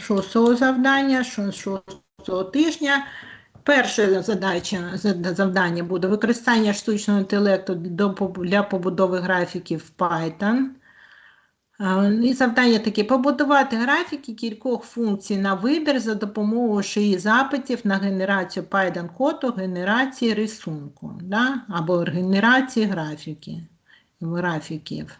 шостого завдання, шо- шостого тижня. Перше задача, завдання буде використання штучного інтелекту для побудови графіків в Python. І завдання таке: побудувати графіки кількох функцій на вибір за допомогою шиї запитів на генерацію Python коду, генерації рисунку, да? або генерації графіки, графіків.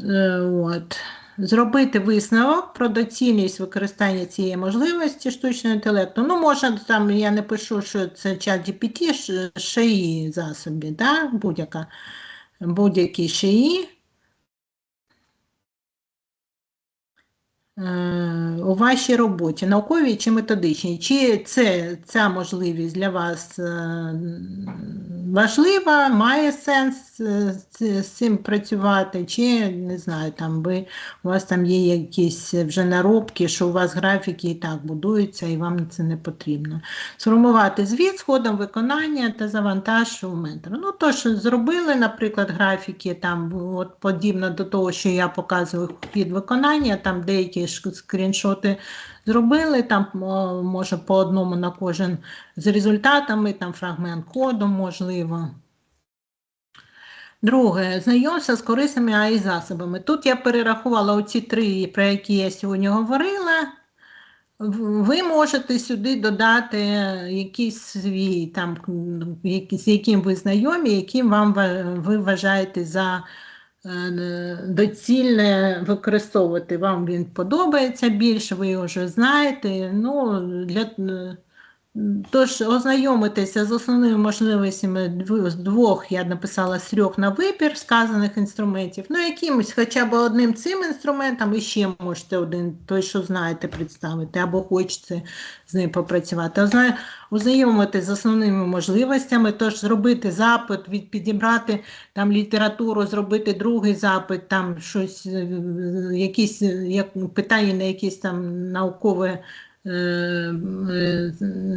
Е, От. Зробити висновок про доцільність використання цієї можливості штучного інтелекту. Ну, можна там, я не пишу, що це чат GPT, ш- шиї засоби, да? будь-яка, будь-які шиї. Е, у вашій роботі, науковій чи методичній, чи це, ця можливість для вас е, важлива, має сенс е, з, цим працювати, чи не знаю, там ви, у вас там є якісь вже наробки, що у вас графіки і так будуються, і вам це не потрібно. Сформувати звіт з ходом виконання та завантаж у ментора. Ну, то, що зробили, наприклад, графіки, там, от подібно до того, що я показую під виконання, там деякі скріншоти зробили, там може по одному на кожен з результатами, там фрагмент коду, можливо. Друге, знайомство з корисними AI засобами. Тут я перерахувала оці три, про які я сьогодні говорила. Ви можете сюди додати якийсь свій, там, з яким ви знайомі, яким вам ви вважаєте за доцільне використовувати. Вам він подобається більше, ви його вже знаєте. Ну, для, е, Тож ознайомитися з основними можливостями з двох, я написала з трьох на вибір сказаних інструментів. Ну, якимось хоча б одним цим інструментом і ще можете один, той, що знаєте, представити, або хочете з ним попрацювати. Озна- Ознайомитися з основними можливостями, тож зробити запит, від, підібрати там літературу, зробити другий запит, там щось, е, якісь е, як, питання на якісь там наукове е, е,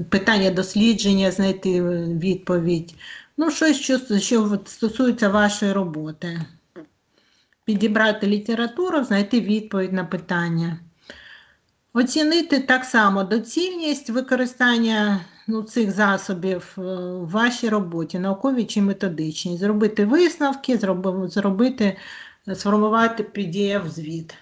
питання дослідження, знайти відповідь. Ну, щось, що, що стосується вашої роботи. Підібрати літературу, знайти відповідь на питання. Оцінити так само доцільність використання ну, цих засобів е, в вашій роботі, науковій чи методичній. Зробити висновки, зроби- зробити, сформувати PDF-звіт.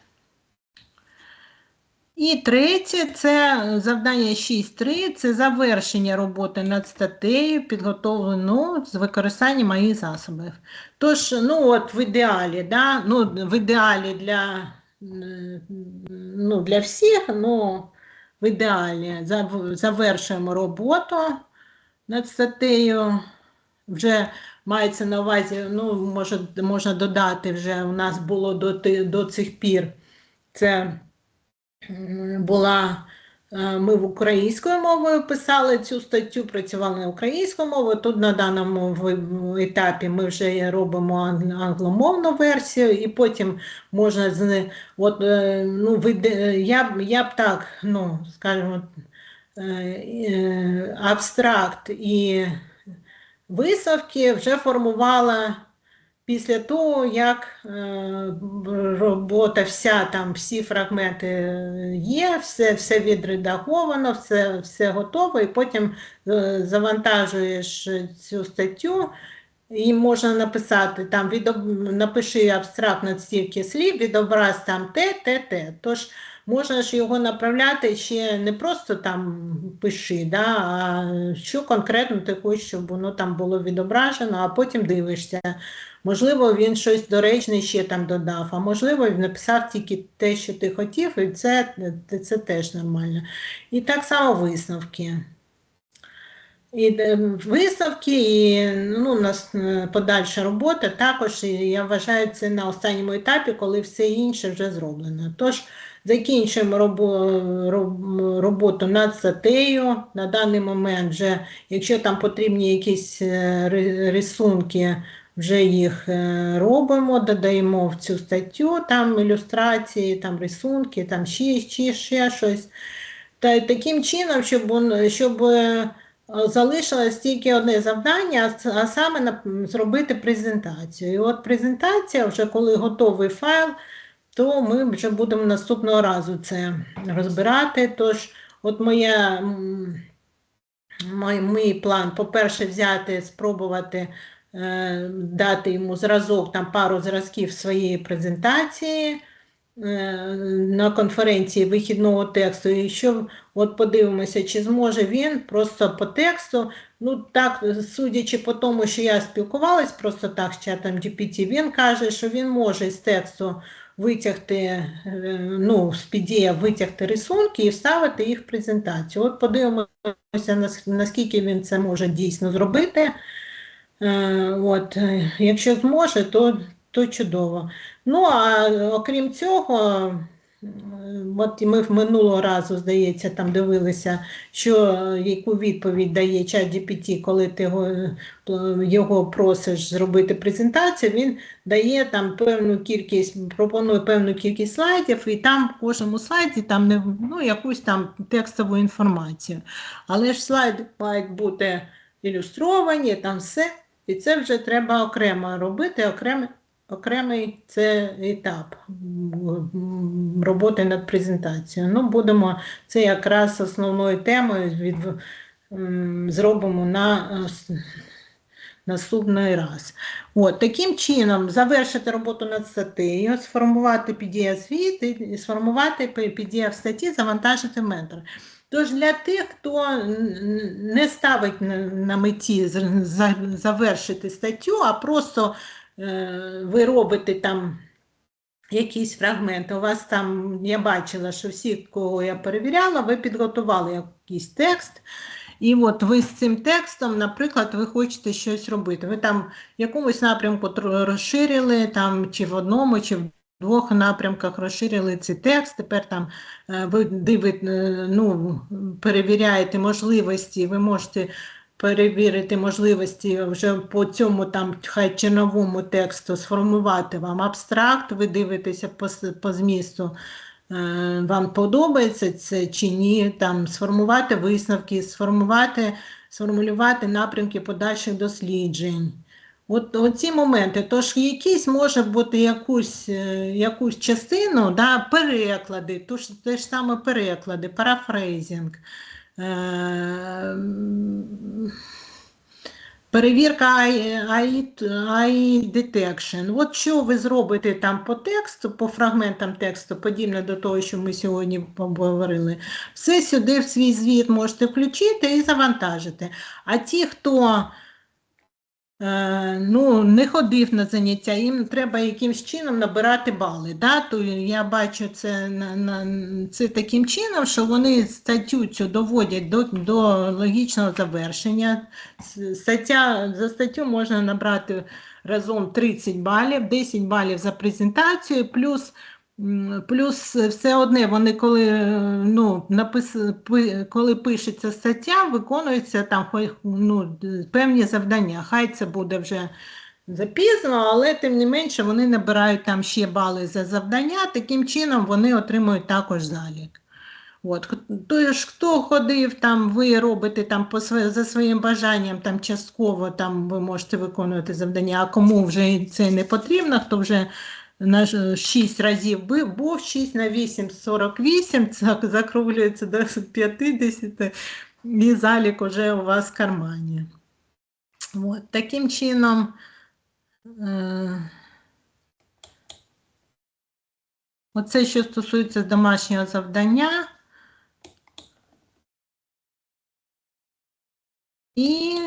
І третє це завдання 6.3, це завершення роботи над статтею, підготовлену з використанням моїх засобів. Тож, ну от в ідеалі, да, ну, в ідеалі для, ну, для всіх, ну, в ідеалі завершуємо роботу над статтею. Вже мається на увазі, ну, може, можна додати, вже у нас було до, до цих пір. Це була е, ми в українською мовою писали цю статтю, працювали на українською мовою. Тут на даному етапі ми вже робимо англомовну версію, і потім можна з от, е, ну, я, я б так, ну, скажімо, е, абстракт і висновки вже формувала після того, як е, робота вся, там всі фрагменти є, все, все відредаговано, все, все готово, і потім е, завантажуєш цю статтю. І можна написати там відоб... напиши абстракт на стільки слів, відобраз там те, те, те. Тож можна ж його направляти ще не просто там пиши, да, а що конкретно ти хочеш, щоб воно там було відображено, а потім дивишся. Можливо, він щось доречне ще там додав, а можливо, він написав тільки те, що ти хотів, і це, це теж нормально. І так само висновки. І висновки, і ну, у нас е, подальша робота також, я вважаю, це на останньому етапі, коли все інше вже зроблено. Тож закінчуємо робо- роб- роботу над статтею. На даний момент, вже, якщо там потрібні якісь е, рисунки, вже їх е, робимо, додаємо в цю статтю, там ілюстрації, там рисунки, там ще, ще, ще щось. Та таким чином, щоб, щоб залишилось тільки одне завдання, а саме зробити презентацію. І от презентація, вже коли готовий файл, то ми вже будемо наступного разу це розбирати. Тож, от моя, мій, мій план, по-перше, взяти, спробувати е, дати йому зразок, там пару зразків своєї презентації е, на конференції вихідного тексту. І що от подивимося, чи зможе він просто по тексту. Ну так, судячи по тому, що я спілкувалась просто так з чатом GPT, він каже, що він може з тексту витягти, е, ну, з PDF витягти рисунки і вставити їх в презентацію. От подивимося, наскільки він це може дійсно зробити. Е, От, е, якщо зможе, то, то чудово. Ну, а окрім цього, е, от ми в минулого разу, здається, там дивилися, що е, яку відповідь дає ChatGPT, коли ти його, е, його просиш зробити презентацію, він дає там певну кількість, пропонує певну кількість слайдів, і там в кожному слайді там не, ну, якусь там текстову інформацію. Але ж слайди мають бути ілюстровані, там все. І це вже треба окремо робити, окремий, окремий це етап роботи над презентацією. Ну, будемо це якраз основною темою від, зробимо на е, наступний раз. От, таким чином, завершити роботу над статтею, сформувати PDF-звіт і сформувати PDF-статті, завантажити в ментор. Тож для тих, хто не ставить на, меті завершити статтю, а просто ви робите там якісь фрагменти. У вас там, я бачила, що всі, кого я перевіряла, ви підготували якийсь текст. І от ви з цим текстом, наприклад, ви хочете щось робити. Ви там в якомусь напрямку розширили, там, чи в одному, чи в двох напрямках розширили цей текст. Тепер там е, ви дивите, е, ну, перевіряєте можливості, ви можете перевірити можливості вже по цьому там хай черновому тексту сформувати вам абстракт, ви дивитеся по, по змісту. е, Вам подобається це чи ні, там сформувати висновки, сформувати, сформулювати напрямки подальших досліджень. От оці моменти, тож якісь може бути якусь, е, якусь частину, да, переклади, те ж саме переклади, парафрейзинг, м, перевірка AI, AI, AI detection. От що ви зробите там по тексту, по фрагментам тексту, подібне до того, що ми сьогодні поговорили, все сюди в свій звіт можете включити і завантажити. А ті, хто е, ну, не ходив на заняття, їм треба якимось чином набирати бали. Да? То я бачу це, на, на, це таким чином, що вони статтю цю доводять до, до логічного завершення. Стаття, за статтю можна набрати разом 30 балів, 10 балів за презентацію, плюс Плюс все одне, вони коли, е, ну, напис... коли пишеться стаття, виконуються там ну, певні завдання. Хай це буде вже запізно, але тим не менше вони набирають там ще бали за завдання, таким чином вони отримують також залік. От, тож, хто ходив, там ви робите там по своє, за своїм бажанням, там частково там ви можете виконувати завдання, а кому вже це не потрібно, хто вже на 6 разів був 6 на 8 48, це закруглюється до 50, і залік уже у вас в кармані. От, таким чином. Е, Оце, що стосується домашнього завдання. І